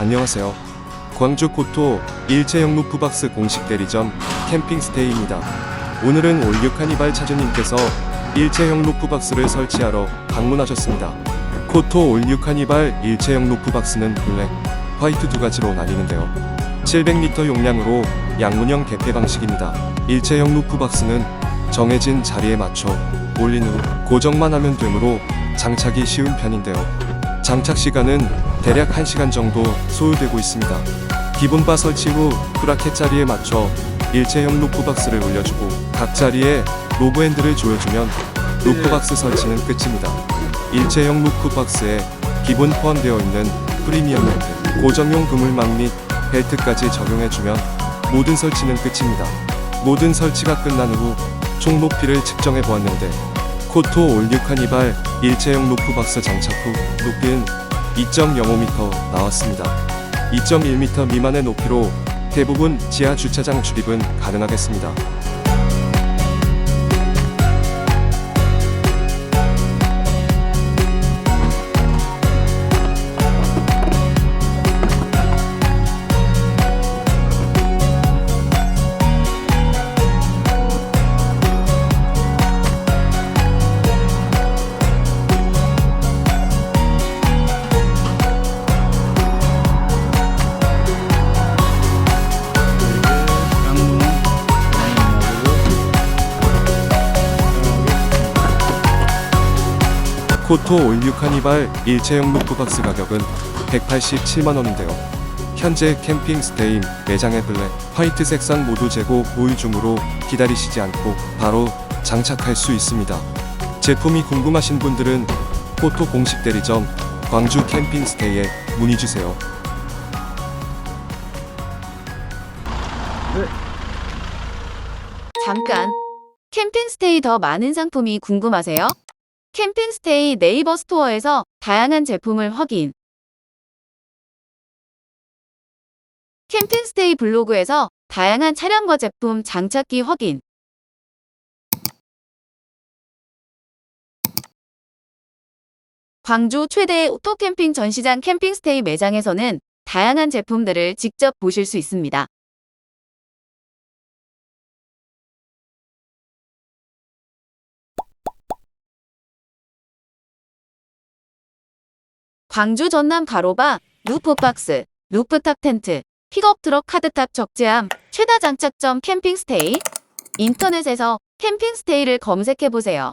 안녕하세요. 광주 코토 일체형 루프박스 공식 대리점 캠핑스테이입니다. 오늘은 올류 카니발 차주님께서 일체형 루프박스를 설치하러 방문하셨습니다. 코토 올류 카니발 일체형 루프박스는 블랙, 화이트 두 가지로 나뉘는데요. 700리터 용량으로 양문형 개폐 방식입니다. 일체형 루프박스는 정해진 자리에 맞춰 올린 후 고정만 하면 되므로 장착이 쉬운 편인데요. 장착 시간은 대략 1시간 정도 소요되고 있습니다. 기본 바 설치 후 브라켓 자리에 맞춰 일체형 루프박스를 올려주고 각 자리에 로브 핸들을 조여주면 루프박스 설치는 끝입니다. 일체형 루프박스에 기본 포함되어 있는 프리미엄 핸들, 고정용 그물망 및 벨트까지 적용해주면 모든 설치는 끝입니다. 모든 설치가 끝난 후 총 높이를 측정해 보았는데 코토 올류 카니발 일체형 루프박스 장착 후 높이는 2.05m 나왔습니다. 2.1m 미만의 높이로 대부분 지하 주차장 출입은 가능하겠습니다. 코토 올류 카니발 일체형 루프박스 가격은 187만원인데요. 현재 캠핑 스테인 매장의 블랙, 화이트 색상 모두 재고 보유 중으로 기다리시지 않고 바로 장착할 수 있습니다. 제품이 궁금하신 분들은 코토 공식 대리점 광주 캠핑 스테이에 문의 주세요. 잠깐. 캠핑 스테이 더 많은 상품이 궁금하세요? 캠핑스테이 네이버 스토어에서 다양한 제품을 확인. 캠핑스테이 블로그에서 다양한 차량과 제품 장착기 확인. 광주 최대의 오토캠핑 전시장 캠핑스테이 매장에서는 다양한 제품들을 직접 보실 수 있습니다. 광주 전남 가로바, 루프박스, 루프탑 텐트, 픽업 트럭 카드탑 적재함, 최다 장착점 캠핑스테이. 인터넷에서 캠핑스테이를 검색해보세요.